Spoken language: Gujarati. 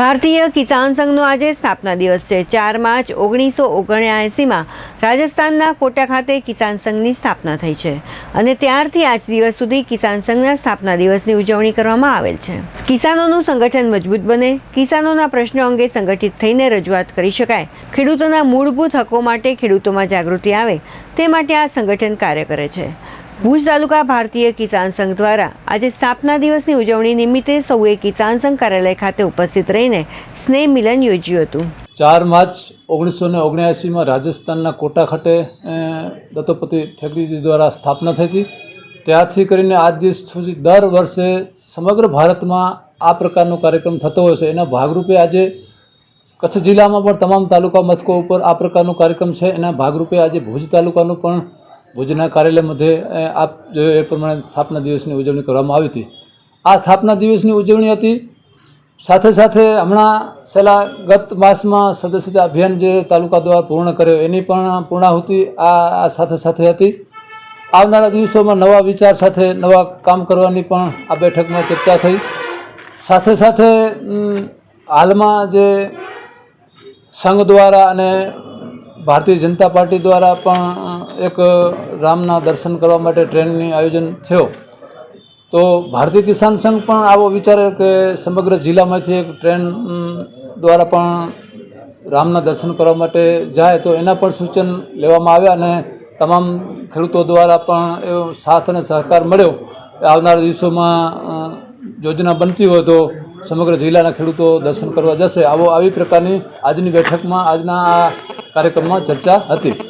ભારતીય કિસાન સંઘનો આજે સ્થાપના દિવસ છે. ચાર માર્ચ ઓગણીસો ઓગણ્યાએંસીમાં રાજસ્થાનના કોટા ખાતે કિસાન સંઘની સ્થાપના થઈ છે અને ત્યારથી આજ દિવસ સુધી કિસાન સંઘના સ્થાપના દિવસની ઉજવણી કરવામાં આવેલ છે. કિસાનોનું સંગઠન મજબૂત બને, કિસાનોના પ્રશ્નો અંગે સંગઠિત થઈને રજૂઆત કરી શકાય, ખેડૂતોના મૂળભૂત હકો માટે ખેડૂતોમાં જાગૃતિ આવે, તે માટે આ સંગઠન કાર્ય કરે છે. ભુજ તાલુકા ભારતીય કિસાન સંઘ દ્વારા આજે સ્થાપના દિવસની ઉજવણી નિમિત્તે સૌએ કિસાન સંઘ કાર્યાલય ખાતે ઉપસ્થિત રહીને સ્નેહ મિલન યોજ્યું હતું. ચાર માર્ચ ઓગણીસો ને ઓગણ્યાસીમાં રાજસ્થાનના કોટા ખાતે દત્તોપતિ ઠેકરીજી દ્વારા સ્થાપના થઈ હતી. ત્યારથી કરીને આજ દિવસ સુધી દર વર્ષે સમગ્ર ભારતમાં આ પ્રકારનો કાર્યક્રમ થતો હોય છે. એના ભાગરૂપે આજે કચ્છ જિલ્લામાં પણ તમામ તાલુકા મથકો ઉપર આ પ્રકારનો કાર્યક્રમ છે. એના ભાગરૂપે આજે ભુજ તાલુકાનું પણ ભુજના કાર્યાલય મધ્યે આપ જોયો એ પ્રમાણે સ્થાપના દિવસની ઉજવણી કરવામાં આવી હતી. આ સ્થાપના દિવસની ઉજવણી હતી. સાથે સાથે હમણાં છેલ્લા ગત માસમાં સદસ્યતા અભિયાન જે તાલુકા દ્વારા પૂર્ણ કર્યો, એની પણ પૂર્ણાહુતિ આ સાથે સાથે હતી. આવનારા દિવસોમાં નવા વિચાર સાથે નવા કામ કરવાની પણ આ બેઠકમાં ચર્ચા થઈ. સાથે સાથે હાલમાં જે સંઘ દ્વારા અને ભારતીય જનતા પાર્ટી દ્વારા પણ એક રામના દર્શન કરવા માટે ટ્રેનની આયોજન થયો. તો ભારતીય કિસાન સંઘ પણ આવો વિચારે કે સમગ્ર જિલ્લામાંથી એક ટ્રેન દ્વારા પણ રામના દર્શન કરવા માટે જાય, તો એના પણ સૂચન લેવામાં આવ્યા અને તમામ ખેડૂતો દ્વારા પણ એવો સાથ અને સહકાર મળ્યો. આવનારા દિવસોમાં યોજના બનતી હોય તો સમગ્ર જિલ્લાના ખેડૂતો દર્શન કરવા જશે. આવો, આવી પ્રકારની આજની બેઠકમાં આજના આ કાર્યક્રમમાં ચર્ચા હતી.